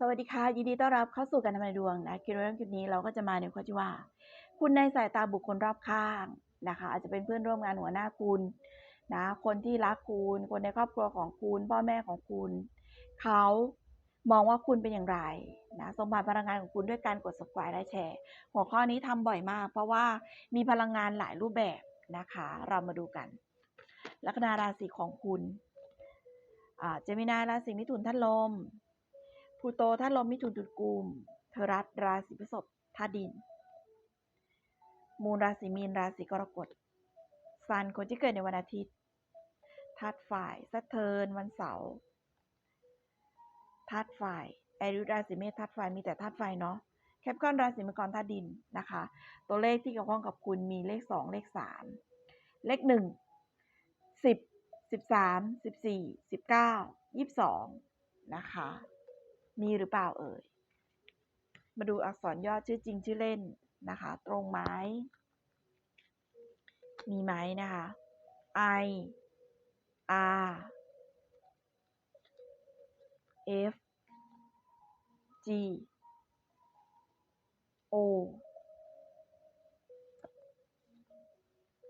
สวัสดีค่ะ ยินดีต้อนรับเข้าสู่การทำนายดวงนะคลิปเรื่องคลิปนี้เราก็จะมาในข้อที่ว่า คุณในสายตาบุคคลรอบข้างนะคะ อาจจะเป็นเพื่อนร่วมงานหัวหน้าคุณนะคนที่รักคุณ คนในครอบครัวของคุณพ่อแม่ของคุณเขามองว่าคุณเป็นอย่างไรนะส่งผ่านพลังงานของคุณด้วยการกด subscribe และแชร์ หัวข้อนี้ทำบ่อยมาก เพราะว่ามีพลังงานหลายรูปแบบนะคะ เรามาดูกัน ลัคนาราศีของคุณอ่าเจมินาราศีมิถุนท่านลม พลูโตท่านลมมิถุนจุดกุมเทรัสราศีพฤษภธาตุดิน มูลราศีมีนราศีกรกฎซันคนที่เกิดในวันอาทิตย์ธาตุฝ่ายสัตเทิร์นวันเสาร์ธาตุฝ่ายแอริราศีเมษธาตุไฟมีแต่ธาตุไฟเนาะแคปคอนราศีมังกรธาตุดินนะคะ ตัวเลขที่เกี่ยวข้องกับคุณมีเลขสองเลขสามเลขหนึ่งสิบสิบสามสิบสี่สิบเก้ายี่สิบสองนะคะ มีหรือเปล่าเอ่ย มาดูอักษรย่อชื่อจริงชื่อเล่นนะคะ ตรงไหมมีไหมนะคะ I R F G O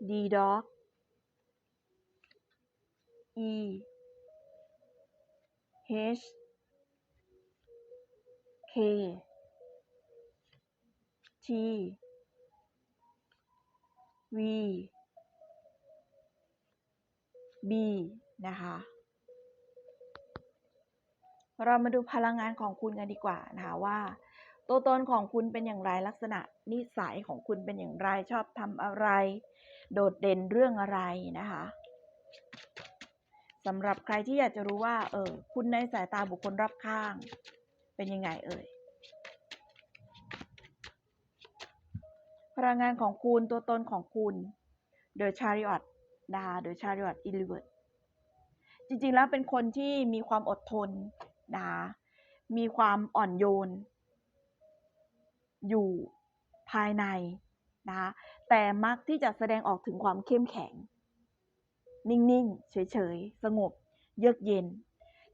D dog E H K T V B นะคะ เรามาดูพลังงานของคุณกันดีกว่านะคะว่า ตัวตนของคุณเป็นอย่างไรลักษณะนิสัยของคุณเป็นอย่างไรชอบทำอะไร โดดเด่นเรื่องอะไรนะคะสำหรับใครที่อยากจะรู้ว่า เออ คุณในสายตาบุคคลรอบข้าง เป็นยังไงเอ่ย พลังงานของคุณตัวตนของคุณ The Chariot นะคะ The Chariot e l i v e r จริงๆแล้วเป็นคนที่มีความอดทนนะคะมีความอ่อนโยน อยู่ภายในนะคะแต่มักที่จะแสดงออกถึงความเข้มแข็ง นิ่งๆ เฉยๆ สงบ เยือกเย็น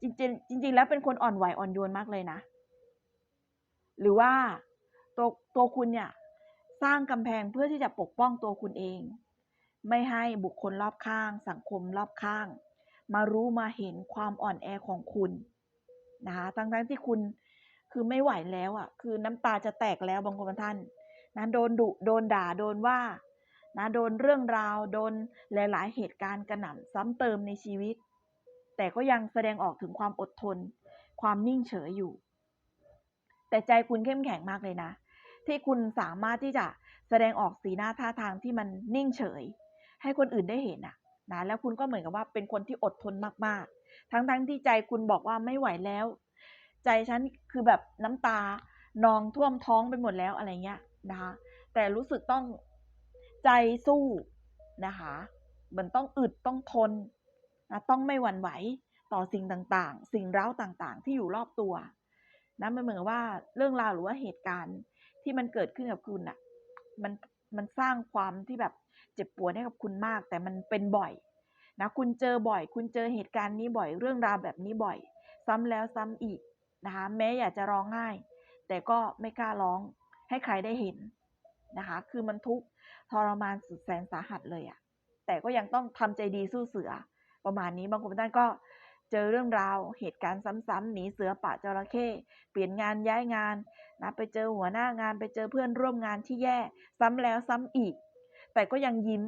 จริงๆ จริง ๆ แล้วเป็นคนอ่อนไหวอ่อนโยนมากเลยนะ หรือว่าตัวตัวคุณเนี่ยสร้างกำแพงเพื่อที่จะปกป้องตัวคุณเอง ไม่ให้บุคคลรอบข้าง สังคมรอบข้าง มารู้มาเห็นความอ่อนแอของคุณนะคะทั้งทั้งที่คุณคือไม่ไหวแล้วอะ คือน้ำตาจะแตกแล้วบางคนบางท่านนะโดนดุโดนด่าโดนว่านะโดนเรื่องราวโดนหลาย ๆ เหตุการณ์กระหน่ำซ้ำเติมในชีวิต แต่ก็ยังแสดงออกถึงความอดทน ความนิ่งเฉยอยู่ แต่ใจคุณเข้มแข็งมากเลยนะ ที่คุณสามารถที่จะแสดงออกสีหน้าท่าทางที่มันนิ่งเฉย ให้คนอื่นได้เห็นอะนะแล้วคุณก็เหมือนกับว่าเป็นคนที่อดทนมากๆ ทั้งๆทที่ใจคุณบอกว่าไม่ไหวแล้ว ใจฉันคือแบบน้ำตานองท่วมท้องไปหมดแล้วอะไรเงี้ยนะคะแต่รู้สึกต้องใจสู้นะคะเหมือนต้องอึดต้องทนนะต้องไม่หวั่นไหวต่อสิ่งต่างๆ สิ่งเร้าต่างๆ ที่อยู่รอบตัว นะมันเหมือนว่าเรื่องราวหรือว่าเหตุการณ์ที่มันเกิดขึ้นกับคุณอะมันมันสร้างความที่แบบเจ็บปวดให้กับคุณมาก แต่มันเป็นบ่อยนะคุณเจอบ่อย คุณเจอเหตุการณ์นี้บ่อย เรื่องราวแบบนี้บ่อย ซ้ำแล้วซ้ำอีกนะคะแม้อยากจะร้องไห้ แต่ก็ไม่กล้าร้องให้ใครได้เห็นนะคะคือมันทุกข์ทรมานสุดแสนสาหัสเลยอะแต่ก็ยังต้องทำใจดีสู้เสือประมาณนี้บางคนท่านก็ เจอเรื่องราว เหตุการณ์ซ้ำๆหนีเสือป่าจระเข้เปลี่ยนงานย้ายงานนะไปเจอหัวหน้างานไปเจอเพื่อนร่วมงานที่แย่ ซ้ำแล้วซ้ำอีก แต่ก็ยังยิ้ม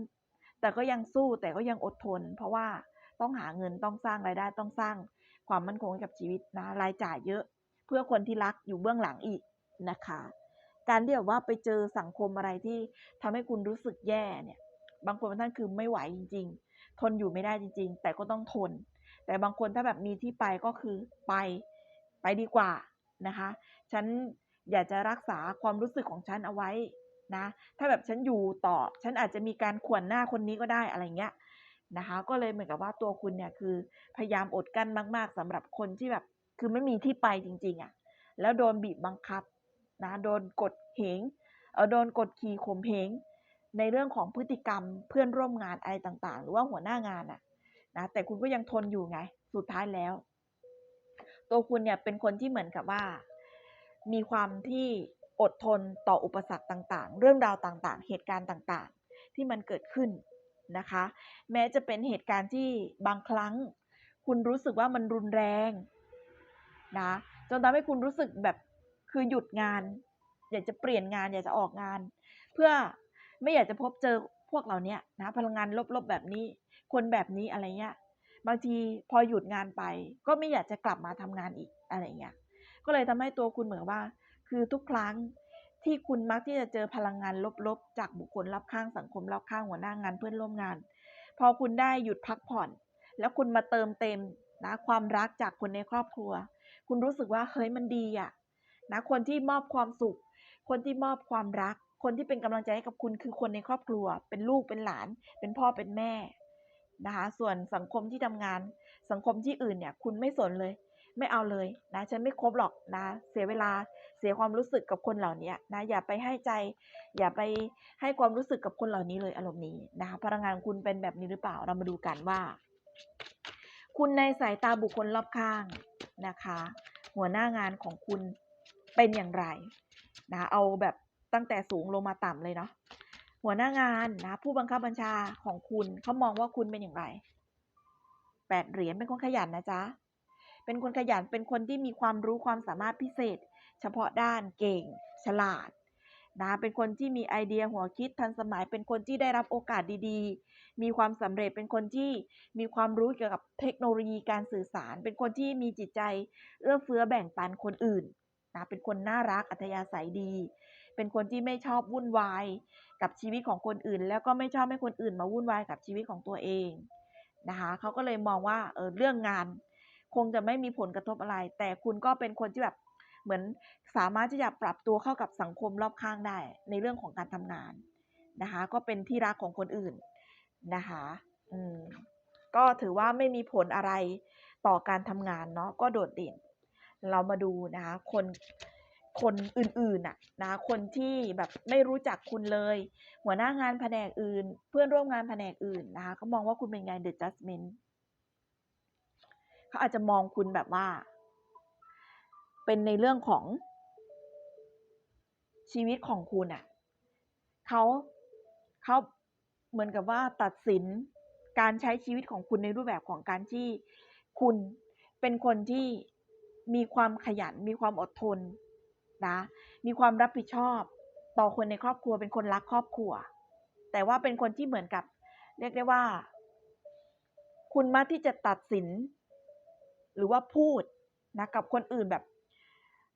แต่ก็ยังสู้แต่ก็ยังอดทน เพราะว่าต้องหาเงินต้องสร้างรายได้ต้องสร้างความมั่นคงกับชีวิตนะรายจ่ายเยอะ เพื่อคนที่รักอยู่เบื้องหลังอีกนะคะ การที่แบบว่าไปเจอสังคมอะไรที่ทำให้คุณรู้สึกแย่เนี่ย บางคนท่านคือไม่ไหวจริง ๆ ทนอยู่ไม่ได้จริง ๆ แต่ก็ต้องทน แต่บางคนถ้าแบบมีที่ไปก็คือไปไปดีกว่านะคะ ฉันอยากจะรักษาความรู้สึกของฉันเอาไว้นะ ถ้าแบบฉันอยู่ต่อ ฉันอาจจะมีการขวนหน้าคนนี้ก็ได้อะไรเงี้ยนะคะ ก็เลยเหมือนกับว่าตัวคุณเนี่ยคือพยายามอดกั้นมาก ๆสำหรับคนที่แบบคือไม่มีที่ไปจริง ๆอะ่ะ แล้วโดนบีบบังคับนะ โดนกดเหงเออโดนกดขี่ข่มเหงในเรื่องของพฤติกรรมเพื่อนร่วมงานอะไรต่างๆ หรือว่าหัวหน้างานอะ นะแต่คุณก็ยังทนอยู่ไง สุดท้ายแล้ว ตัวคุณเนี่ยเป็นคนที่เหมือนกับว่า มีความที่อดทนต่ออุปสรรคต่าง ๆ เรื่องราวต่างๆ เหตุการณ์ต่างๆ ที่มันเกิดขึ้นนะคะ แม้จะเป็นเหตุการณ์ที่บางครั้ง คุณรู้สึกว่ามันรุนแรงนะจนทำให้คุณรู้สึกแบบคือหยุดงาน อยากจะเปลี่ยนงาน อยากจะออกงาน เพื่อไม่อยากจะพบเจอพวกเราเนี้ยนะพลังงานลบๆแบบนี้ คนแบบนี้อะไรเงี้ยบางทีพอหยุดงานไป ก็ไม่อยากจะกลับมาทำงานอีกอะไรเงี้ยก็เลยทำให้ตัวคุณเหมือนว่า คือทุกครั้งที่คุณมักที่จะเจอพลังงานลบๆ จากบุคคลรอบข้างสังคมรอบข้างหัวหน้างานเพื่อนร่วมงาน พอคุณได้หยุดพักผ่อน แล้วคุณมาเติมเต็มนะความรักจากคนในครอบครัว คุณรู้สึกว่าเฮ้ยมันดีอะนะคนที่มอบความสุข คนที่มอบความรัก คนที่เป็นกำลังใจให้กับคุณคือคนในครอบครัว เป็นลูกเป็นหลาน เป็นพ่อเป็นแม่ นะคะ ส่วนสังคมที่ทำงาน สังคมที่อื่นเนี่ย คุณไม่สนเลย ไม่เอาเลยนะ ฉันไม่คบหรอกนะ เสียเวลา เสียความรู้สึกกับคนเหล่านี้นะ อย่าไปให้ใจ อย่าไปให้ความรู้สึกกับคนเหล่านี้เลยอารมณ์นี้นะคะ พลังงานคุณเป็นแบบนี้หรือเปล่า เรามาดูกันว่า คุณในสายตาบุคคลรอบข้างนะคะ หัวหน้างานของคุณเป็นอย่างไรนะ เอาแบบตั้งแต่สูงลงมาต่ำเลยเนาะ หัวหน้างานนะผู้บังคับบัญชาของคุณเขามองว่าคุณเป็นอย่างไรแปดเหรียญเป็นคนขยันนะจ๊ะเป็นคนขยันเป็นคนที่มีความรู้ความสามารถพิเศษ เฉพาะด้านเก่ง ฉลาดนะเป็นคนที่มีไอเดียหัวคิดทันสมัย เป็นคนที่ได้รับโอกาสดีๆ มีความสำเร็จเป็นคนที่มีความรู้เกี่ยวกับเทคโนโลยีการสื่อสาร เป็นคนที่มีจิตใจ เอื้อเฟื้อแบ่งปันคนอื่นนะเป็นคนน่ารักอัธยาศัยดี เป็นคนที่ไม่ชอบวุ่นวายกับชีวิตของคนอื่น แล้วก็ไม่ชอบให้คนอื่นมาวุ่นวายกับชีวิตของตัวเองนะคะเขาก็เลยมองว่าเออเรื่องงาน คงจะไม่มีผลกระทบอะไร แต่คุณก็เป็นคนที่แบบเหมือนสามารถที่จะปรับตัวเข้ากับสังคมรอบข้างได้ ในเรื่องของการทำงานนะคะ ก็เป็นที่รักของคนอื่นนะคะอืมก็ถือว่าไม่มีผลอะไรต่อการทำงานเนาะก็โดดเด่น เรามาดูนะคะคน คนอื่นๆน่ะนะคนที่แบบไม่รู้จักคุณเลย หัวหน้างานแผนกอื่น เพื่อนร่วมงานแผนกอื่นนะคะเขามองว่าคุณเป็นไง The Judgment เขาอาจจะมองคุณแบบว่า เป็นในเรื่องของชีวิตของคุณอะ่ะเขาเขาเหมือนกับว่าตัดสินการใช้ชีวิตของคุณในรูปแบบของการที่คุณเป็นคนที่มีความขยันมีความอดทน นะ มีความรับผิดชอบ ต่อคนในครอบครัวเป็นคนรักครอบครัว แต่ว่าเป็นคนที่เหมือนกับ เรียกได้ว่า คุณมักที่จะตัดสิน หรือว่าพูดนะกับคนอื่นแบบ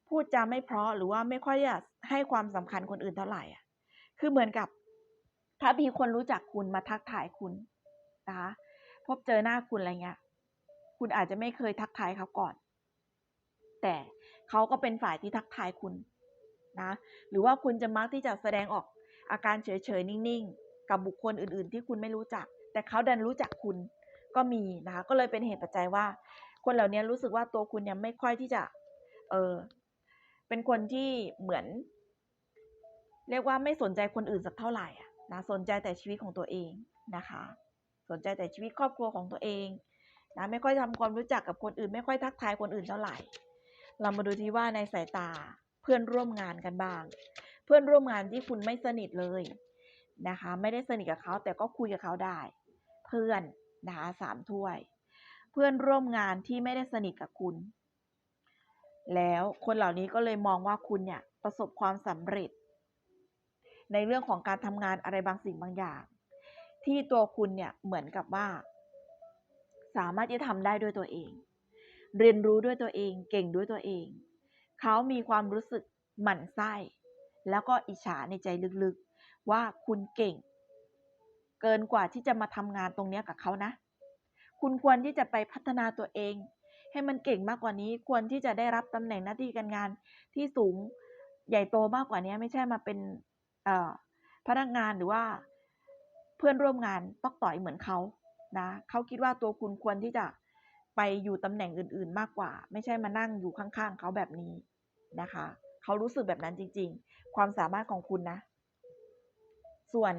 พูดจาไม่เพราะหรือว่าไม่ค่อยจะให้ความสำคัญคนอื่นเท่าไหร่อะคือเหมือนกับ ถ้ามีคนรู้จักคุณมาทักทายคุณนะคะพบเจอหน้าคุณอะไรเงี้ย คุณอาจจะไม่เคยทักทายเขาก่อน แต่ เขาก็เป็นฝ่ายที่ทักทายคุณนะหรือว่าคุณจะมักที่จะแสดงออกอาการเฉยๆ นิ่งๆ กับบุคคลอื่นๆ ที่คุณไม่รู้จัก แต่เขาดันรู้จักคุณก็มีนะคะก็เลยเป็นเหตุปัจจัยว่า คนเหล่านี้รู้สึกว่าตัวคุณเนี่ยไม่ค่อยที่จะเออเป็นคนที่เหมือน เรียกว่าไม่สนใจคนอื่นสักเท่าไหร่อะนะสนใจแต่ชีวิตของตัวเองนะคะ สนใจแต่ชีวิตครอบครัวของตัวเองนะไม่ค่อยทำความรู้จักกับคนอื่น ไม่ค่อยทักทายคนอื่นเท่าไหร่ เรามาดูที่ว่าในสายตาเพื่อนร่วมงานกันบ้าง เพื่อนร่วมงานที่คุณไม่สนิทเลยนะคะ ไม่ได้สนิทกับเขาแต่ก็คุยกับเขาได้ เพื่อนนะคะสามถ้วย เพื่อนร่วมงานที่ไม่ได้สนิทกับคุณ แล้วคนเหล่านี้ก็เลยมองว่าคุณเนี่ยประสบความสำเร็จ ในเรื่องของการทำงานอะไรบางสิ่งบางอย่าง ที่ตัวคุณเนี่ยเหมือนกับว่า สามารถจะทำได้ด้วยตัวเอง เรียนรู้ด้วยตัวเองเก่งด้วยตัวเอง เขามีความรู้สึกหมั่นไส้ แล้วก็อิจฉาในใจลึกๆ ว่าคุณเก่ง เกินกว่าที่จะมาทำงานตรงนี้กับเขานะ คุณควรที่จะไปพัฒนาตัวเอง ให้มันเก่งมากกว่านี้ควรที่จะได้รับตำแหน่งหน้าที่การงานที่สูงใหญ่โตมากกว่านี้ไม่ใช่มาเป็นพนักงานหรือว่าเพื่อนร่วมงานตอกต่อยเหมือนเขานะเขาคิดว่าตัวคุณควรที่จะ ไปอยู่ตำแหน่งอื่นๆมากกว่า ไม่ใช่มานั่งอยู่ข้างๆเขาแบบนี้นะคะ เขารู้สึกแบบนั้นจริง ๆ ความสามารถของคุณนะ ส่วน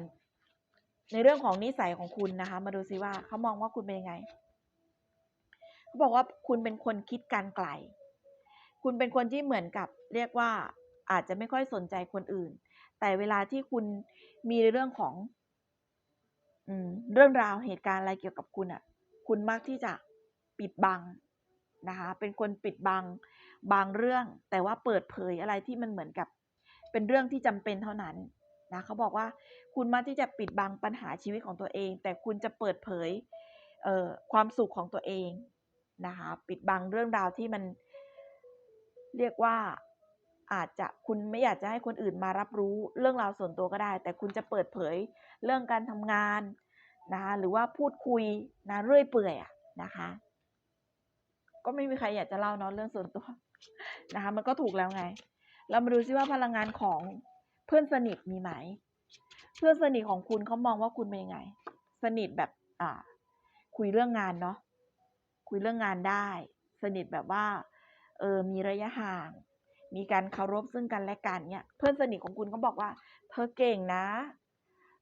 ในเรื่องของนิสัยของคุณนะคะ มาดูซิว่าเขามองว่าคุณเป็นยังไงเขาบอกว่าคุณเป็นคนคิดการไกล คุณเป็นคนที่เหมือนกับ เรียกว่าอาจจะไม่ค่อยสนใจคนอื่น แต่เวลาที่คุณมีเรื่องของอเรื่องราวเหตุการณ์อะไรเกี่ยวกับคุณอะ่ะ คุณมักที่จะ ปิดบังนะคะเป็นคนปิดบังบางเรื่อง แต่ว่าเปิดเผยอะไรที่มันเหมือนกับ เป็นเรื่องที่จำเป็นเท่านั้นนะเขาบอกว่าคุณมักที่จะปิดบังปัญหาชีวิตของตัวเอง แต่คุณจะเปิดเผยเความสุขของตัวเองนะคะปิดบังเรื่องราวที่มันเรียกว่าอาจจะคุณไม่อยากจะให้คนอื่นมารับรู้เรื่องราวส่วนตัวก็ได้ แต่คุณจะเปิดเผยเรื่องการทำงานนะคะหรือว่าพูดคุยนะเรื่อยเปื่อยอะนะคะ ก็ไม่มีใครอยากจะเล่าเนาะเรื่องส่วนตัวนะคะ มันก็ถูกแล้วไง เรามาดูซิว่าพลังงานของเพื่อนสนิทมีไหม เพื่อนสนิทของคุณเขามองว่าคุณเป็นยังไง สนิทแบบอ่า คุยเรื่องงานเนาะคุยเรื่องงานได้ สนิทแบบว่า เออมีระยะห่าง มีการเคารพซึ่งกันและกันเนี่ย เพื่อนสนิทของคุณเขาบอกว่า เธอเก่งนะ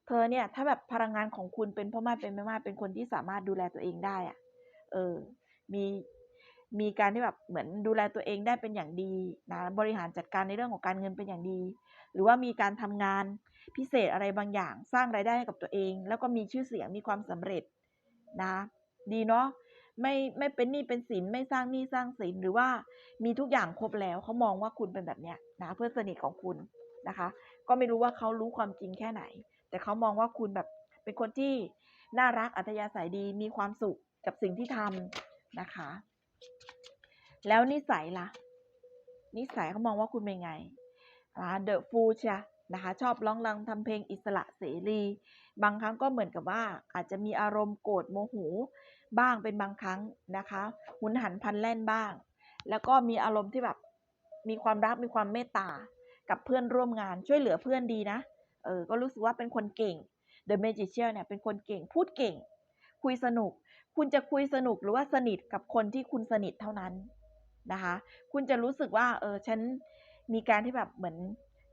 เธอเนี่ย ถ้าแบบพลังงานของคุณเป็นพ่อแม่เป็นแม่มาเป็นคนที่สามารถดูแลตัวเองได้อะเออ มี มีการที่แบบเหมือนดูแลตัวเองได้เป็นอย่างดีนะบริหารจัดการในเรื่องของการเงินเป็นอย่างดี หรือว่ามีการทำงานพิเศษอะไรบางอย่าง สร้างรายได้ให้กับตัวเอง แล้วก็มีชื่อเสียงมีความสำเร็จนะ ดีเนาะไม่ไม่เป็นหนี้เป็นสินไม่สร้างหนี้สร้างสินหรือว่ามีทุกอย่างครบแล้วเขามองว่าคุณเป็นแบบเนี้ยนะเพื่อนสนิทของคุณนะคะ ก็ไม่รู้ว่าเขารู้ความจริงแค่ไหน แต่เขามองว่าคุณแบบเป็นคนที่น่ารักอัธยาศัยดีมีความสุขกับสิ่งที่ทำนะคะ แล้วนิสัยล่ะ นิสัยเขามองว่าคุณเป็นไงเดอะฟูชะนะคะชอบร้องรังทำเพลงอิสระเสรี บางครั้งก็เหมือนกับว่าอาจจะมีอารมณ์โกรธโมโหบ้างเป็นบางครั้งนะคะหุนหันพันแล่นบ้าง แล้วก็มีอารมณ์ที่แบบมีความรักมีความเมตตากับเพื่อนร่วมงานช่วยเหลือเพื่อนดีนะเออก็รู้สึกว่าเป็นคนเก่ง The Magician เนี่ยเป็นคนเก่งพูดเก่ง คุยสนุก คุณจะคุยสนุกหรือว่าสนิทกับคนที่คุณสนิทเท่านั้น นะคะ คุณจะรู้สึกว่าเออฉันมีการที่แบบเหมือน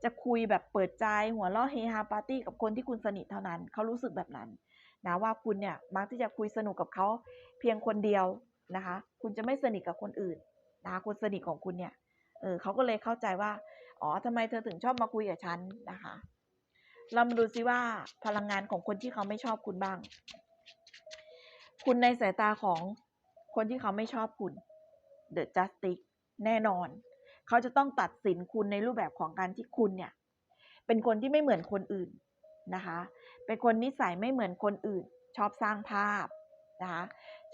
จะคุยแบบเปิดใจหัวเราะเฮฮาปาร์ตี้กับคนที่คุณสนิทเท่านั้น เขารู้สึกแบบนั้นนะว่าคุณเนี่ยมักที่จะคุยสนุกกับเขาเพียงคนเดียวนะคะ คุณจะไม่สนิทกับคนอื่นนะคะคนสนิทของคุณเนี่ยเออเขาก็เลยเข้าใจว่าอ๋อทำไมเธอถึงชอบมาคุยกับฉันนะคะ เรามาดูซิว่าพลังงานของคนที่เขาไม่ชอบคุณบ้าง คุณในสายตาของคนที่เขาไม่ชอบคุณ The Justice แน่นอน เขาจะต้องตัดสินคุณในรูปแบบของการที่คุณเนี่ย เป็นคนที่ไม่เหมือนคนอื่นนะคะ เป็นคนนิสัยไม่เหมือนคนอื่น ชอบสร้างภาพนะคะ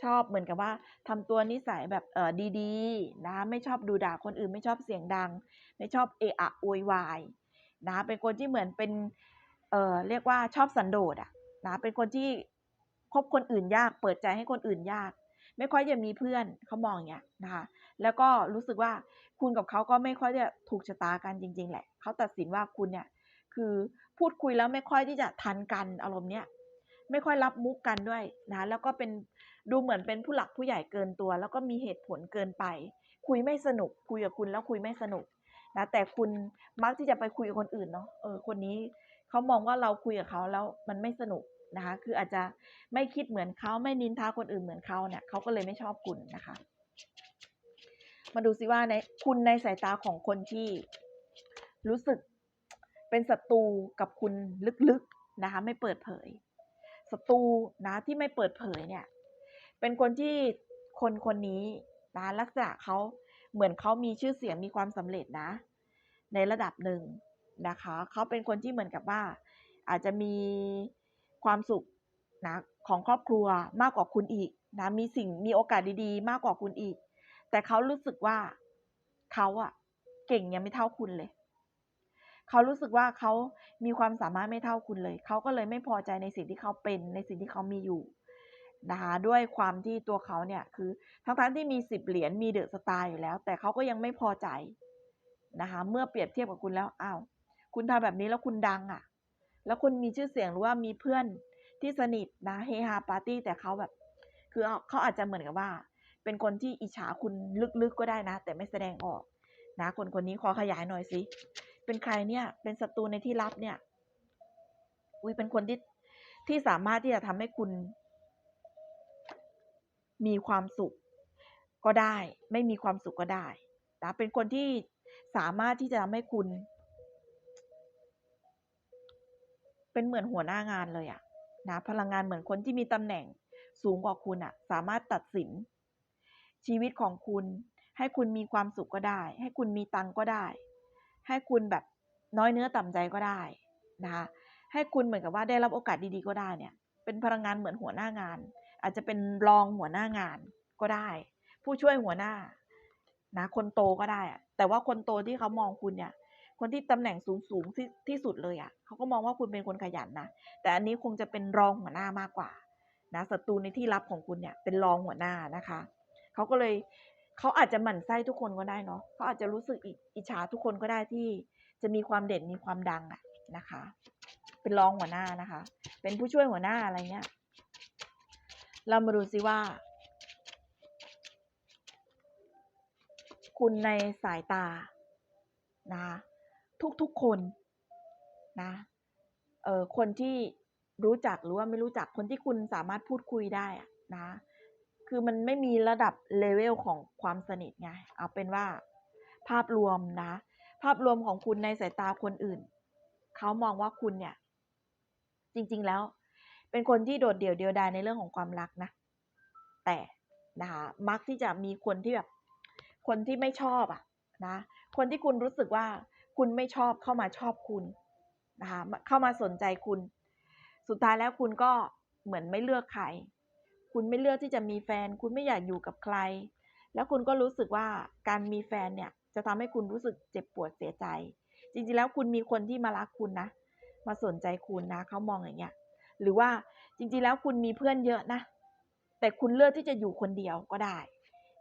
ชอบเหมือนกับว่าทำตัวนิสัยแบบเออดีๆนะไม่ชอบดูด่าคนอื่น ไม่ชอบเสียงดัง ไม่ชอบเอะอะโวยวายนะเป็นคนที่เหมือนเป็นเออเรียกว่าชอบสันโดษอะนะเป็นคนที่คบคนอื่นยาก เปิดใจให้คนอื่นยาก ไม่ค่อยจะมีเพื่อนเขามองอย่างเงี้ยนะคะ แล้วก็รู้สึกว่าคุณกับเขาก็ไม่ค่อยจะถูกชะตากันจริง ๆ แหละเขาตัดสินว่าคุณเนี่ยคือพูดคุยแล้วไม่ค่อยที่จะทันกันอารมณ์เนี้ยไม่ค่อยรับมุกกันด้วยนะแล้วก็เป็นดูเหมือนเป็นผู้หลักผู้ใหญ่เกินตัว แล้วก็มีเหตุผลเกินไป คุยไม่สนุก คุยกับคุณแล้วคุยไม่สนุกนะแต่คุณมักที่จะไปคุยกับคนอื่นเนาะเออคนนี้เขามองว่าเราคุยกับเขาแล้วมันไม่สนุก นะคะ คืออาจจะไม่คิดเหมือนเขาไม่นินทาคนอื่นเหมือนเขาเนี่ยเขาก็เลยไม่ชอบคุณนะคะ มาดูซิว่าในคุณในสายตาของคนที่รู้สึกเป็นศัตรูกับคุณลึกๆนะคะ ไม่เปิดเผยศัตรูนะที่ไม่เปิดเผยเนี่ย เป็นคนที่คนคนนี้นะลักษณะเขาเหมือนเขามีชื่อเสียงมีความสำเร็จนะ ในระดับหนึ่งนะคะเขาเป็นคนที่เหมือนกับว่า อาจจะมี ความสุขนะของครอบครัวมากกว่าคุณอีกนะมีสิ่งมีโอกาสดีๆ มากกว่าคุณอีก แต่เขารู้สึกว่าเขาอะเก่งยังไม่เท่าคุณเลย เขารู้สึกว่าเขามีความสามารถไม่เท่าคุณเลย เขาก็เลยไม่พอใจในสิ่งที่เขาเป็นในสิ่งที่เขามีอยู่นะคะด้วยความที่ตัวเขาเนี่ยคือทั้งทั้งที่มีสิบเหรียญมีเดอะสตาร์อยู่แล้ว แต่เขาก็ยังไม่พอใจนะคะเมื่อเปรียบเทียบกับคุณแล้วอ้าวคุณทำแบบนี้แล้วคุณดังอะ่ะ แล้วคุณมีชื่อเสียงหรือว่ามีเพื่อนที่สนิทนะเฮฮาปาร์ตี้แต่เขาแบบ คือเขาอาจจะเหมือนกับว่า เป็นคนที่อิจฉาคุณลึกๆก็ได้นะ แต่ไม่แสดงออก นะ คนคนนี้ขอขยายหน่อยสิเป็นใครเนี่ย เป็นศัตรูในที่ลับเนี่ยอุ้ยเป็นคนที่ที่สามารถที่จะทำให้คุณ มีความสุขก็ได้ ไม่มีความสุขก็ได้นะเป็นคนที่สามารถที่จะทำให้คุณ เป็นเหมือนหัวหน้างานเลยอะนะพลังงานเหมือนคนที่มีตำแหน่งสูงกว่าคุณอะสามารถตัดสิน ชีวิตของคุณ ให้คุณมีความสุขก็ได้ ให้คุณมีตังก็ได้ ให้คุณแบบน้อยเนื้อต่ำใจก็ได้นะคะให้คุณเหมือนกับว่าได้รับโอกาสดีๆก็ได้เนี่ย เป็นพลังงานเหมือนหัวหน้างาน อาจจะเป็นรองหัวหน้างานก็ได้ ผู้ช่วยหัวหน้านะคนโตก็ได้อะแต่ว่าคนโตที่เขามองคุณเนี่ย คนที่ตำแหน่งสูงสูงที่ที่สุดเลยอะ่ะเขาก็มองว่าคุณเป็นคนขยันนะ แต่อันนี้คงจะเป็นรองหัวหน้ามากกว่านะศัตรูในที่ลับของคุณเนี่ยเป็นรองหัวหน้านะคะเขาก็เลยเขาอาจจะหมั่นไส้ทุกคนก็ได้เนาะเขาอาจจะรู้สึกอิจฉาทุกคนก็ได้ที่จะมีความเด่นมีความดังอะนะคะ เป็นรองหัวหน้านะคะ เป็นผู้ช่วยหัวหน้าอะไรเงี้ยเรามาดูซิว่า คุณในสายตานะคะ ทุกๆคนนะเออคนที่รู้จักหรือว่าไม่รู้จักคนที่คุณสามารถพูดคุยได้อะนะ คือมันไม่มีระดับเลเวลของความสนิทไง เอาเป็นว่าภาพรวมนะ ภาพรวมของคุณในสายตาคนอื่น เขามองว่าคุณเนี่ย จริง ๆ แล้ว เป็นคนที่โดดเดี่ยวเดียวดายในเรื่องของความรักนะ แต่นะคะมักที่จะมีคนที่แบบ คนที่ไม่ชอบอะนะ คนที่คุณรู้สึกว่า คุณไม่ชอบเข้ามาชอบคุณนะคะเข้ามาสนใจคุณ สุดท้ายแล้วคุณก็เหมือนไม่เลือกใคร คุณไม่เลือกที่จะมีแฟน คุณไม่อยากอยู่กับใคร แล้วคุณก็รู้สึกว่าการมีแฟนเนี่ยจะทำให้คุณรู้สึกเจ็บปวดเสียใจ จริงๆแล้วคุณมีคนที่มารักคุณนะ มาสนใจคุณนะเขามองอย่างเงี้ย หรือว่าจริงๆแล้วคุณมีเพื่อนเยอะนะ แต่คุณเลือกที่จะอยู่คนเดียวก็ได้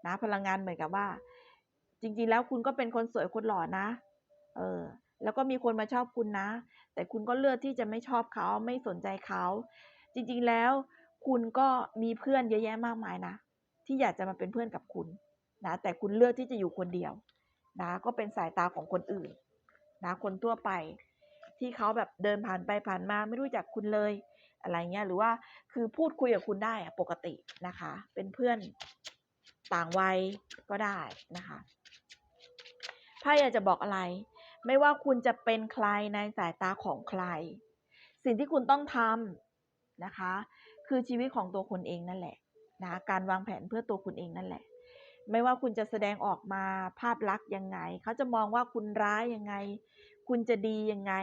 นะ พลังงานเหมือนกับว่า จริงๆแล้วคุณก็เป็นคนสวยคนหล่อนะ เออ แล้วก็มีคนมาชอบคุณนะ แต่คุณก็เลือกที่จะไม่ชอบเขาไม่สนใจเขา จริงๆแล้ว คุณก็มีเพื่อนเยอะแยะมากมายนะ ที่อยากจะมาเป็นเพื่อนกับคุณนะ แต่คุณเลือกที่จะอยู่คนเดียวนะ ก็เป็นสายตาของคนอื่นนะคนทั่วไป ที่เขาแบบเดินผ่านไปผ่านมาไม่รู้จักคุณเลย อะไรเงี้ยหรือว่าคือพูดคุยกับคุณได้ปกตินะคะ เป็นเพื่อนต่างวัยก็ได้นะคะไพ่อยากจะบอกอะไร ไม่ว่าคุณจะเป็นใครในสายตาของใคร สิ่งที่คุณต้องทำนะคะ คือชีวิตของตัวคุณเองนั่นแหละนะการวางแผนเพื่อตัวคุณเองนั่นแหละ ไม่ว่าคุณจะแสดงออกมาภาพลักษณ์ยังไง เขาจะมองว่าคุณร้ายยังไง คุณจะดียังไง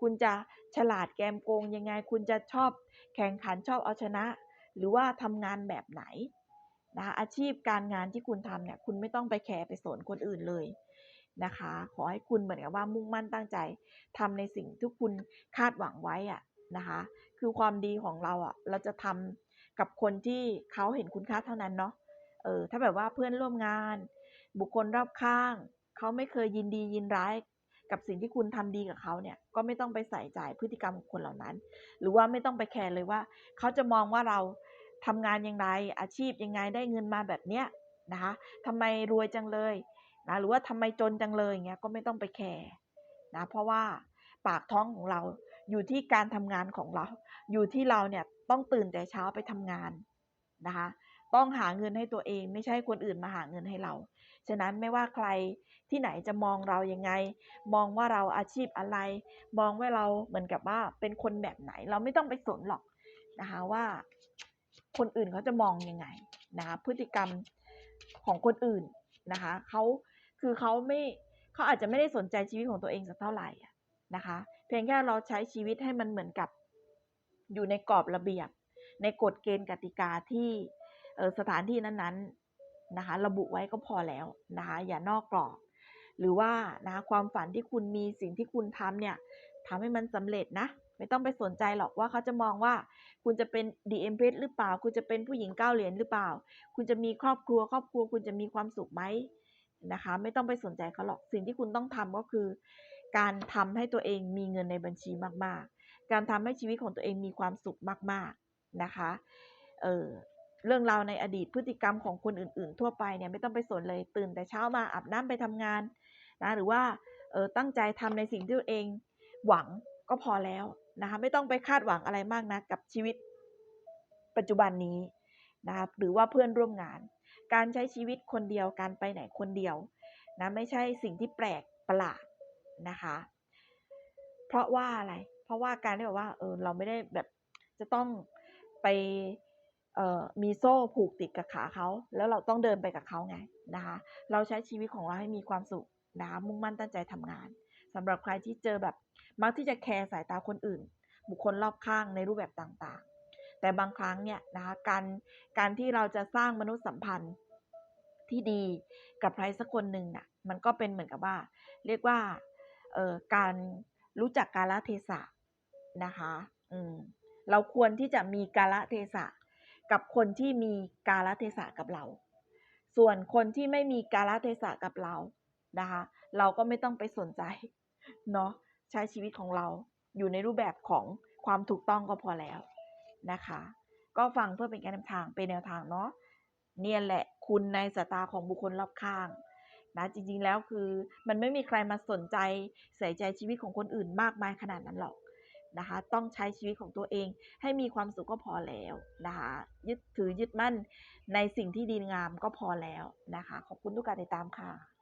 คุณจะฉลาดแกมโกงยังไง คุณจะชอบแข่งขันชอบเอาชนะ หรือว่าทำงานแบบไหนนะอาชีพการงานที่คุณทำเนี่ยคุณไม่ต้องไปแคร์ไปสนคนอื่นเลย นะคะ ขอให้คุณเหมือนกับว่ามุ่งมั่นตั้งใจทำในสิ่งที่คุณคาดหวังไว้อะนะคะ คือความดีของเราอะเราจะทำกับคนที่เขาเห็นคุณค่าเท่านั้นเนาะเออถ้าแบบว่าเพื่อนร่วมงาน บุคคลรอบข้าง เขาไม่เคยยินดียินร้ายกับสิ่งที่คุณทำดีกับเขาเนี่ยก็ไม่ต้องไปใส่ใจพฤติกรรมของคนเหล่านั้น หรือว่าไม่ต้องไปแคร์เลยว่า เขาจะมองว่าเราทำงานอย่างไรอาชีพยังไงได้เงินมาแบบเนี้ยนะคะทำไมรวยจังเลย นะหรือว่าทำไมจนจังเลยอย่างเงี้ยก็ไม่ต้องไปแคร์นะเพราะว่าปากท้องของเราอยู่ที่การทำงานของเรา อยู่ที่เราเนี่ยต้องตื่นแต่เช้าไปทำงานนะคะต้องหาเงินให้ตัวเองไม่ใช่คนอื่นมาหาเงินให้เรา ฉะนั้นไม่ว่าใครที่ไหนจะมองเรายังไง มองว่าเราอาชีพอะไร มองว่าเราเหมือนกับว่าเป็นคนแบบไหน เราไม่ต้องไปสนหรอกนะคะว่า คนอื่นเขาจะมองยังไงนะคะพฤติกรรมของคนอื่นนะคะเขา คือเขาไม่เขาอาจจะไม่ได้สนใจชีวิตของตัวเองสักเท่าไหร่นะคะ เพียงแค่เราใช้ชีวิตให้มันเหมือนกับ อยู่ในกรอบระเบียบ ในกฎเกณฑ์กติกาที่สถานที่นั้น ๆนะคะ ระบุไว้ก็พอแล้วนะคะ อย่านอกกรอบ หรือว่านะคะความฝันที่คุณมีสิ่งที่คุณทำเนี่ยทำให้มันสำเร็จนะไม่ต้องไปสนใจหรอกว่าเขาจะมองว่า คุณจะเป็นดีเอ็มเพหรือเปล่า คุณจะเป็นผู้หญิงเก้าเหรียญหรือเปล่า คุณจะมีครอบครัว ครอบครัว คุณจะมีความสุขไหม นะคะ ไม่ต้องไปสนใจเขาหรอกสิ่งที่คุณต้องทำก็คือ การทำให้ตัวเองมีเงินในบัญชีมากๆ การทำให้ชีวิตของตัวเองมีความสุขมาก ๆนะคะเออเรื่องราวในอดีตพฤติกรรมของคนอื่น ๆ ทั่วไปเนี่ยไม่ต้องไปสนเลยตื่นแต่เช้ามาอาบน้ำไปทำงานนะหรือว่าเออตั้งใจทำในสิ่งที่ตัวเองหวังก็พอแล้วนะคะไม่ต้องไปคาดหวังอะไรมากนะกับชีวิตปัจจุบันนี้นะคะหรือว่าเพื่อนร่วมงาน การใช้ชีวิตคนเดียวการไปไหนคนเดียวนะไม่ใช่สิ่งที่แปลกประหลาดนะคะ เพราะว่าอะไร เพราะว่าการที่แบบว่าเออเราไม่ได้แบบจะต้องไปมีโซ่ผูกติดกับขาเขาแล้วเราต้องเดินไปกับเขาไงนะคะ เราใช้ชีวิตของเราให้มีความสุขนะคะมุ่งมั่นตั้งใจทำงานสำหรับใครที่เจอแบบมักที่จะแคร์สายตาคนอื่น บุคคลรอบข้างในรูปแบบต่างๆ แต่บางครั้งเนี่ยนะคะการการที่เราจะสร้างมนุษยสัมพันธ์ที่ดีกับใครสักคนหนึ่งน่ะมันก็เป็นเหมือนกับว่า เรียกว่าเอ่อการรู้จักกาลเทศะนะคะอืมเราควรที่จะมีกาลเทศะกับคนที่มีกาลเทศะกับเรา ส่วนคนที่ไม่มีกาลเทศะกับเรานะคะ เราก็ไม่ต้องไปสนใจเนาะใช้ชีวิตของเราอยู่ในรูปแบบของความถูกต้องก็พอแล้ว นะคะ ก็ฟังเพื่อเป็นการนำทางเป็นแนวทางเนาะเนี่ยแหละคุณในสายตาของบุคคลรอบข้างนะจริงๆแล้วคือมันไม่มีใครมาสนใจใส่ใจชีวิตของคนอื่นมากมายขนาดนั้นหรอกนะคะ ต้องใช้ชีวิตของตัวเองให้มีความสุขก็พอแล้วนะคะยึดถือยึดมั่นในสิ่งที่ดีงามก็พอแล้วนะคะ ขอบคุณทุกการติดตามค่ะ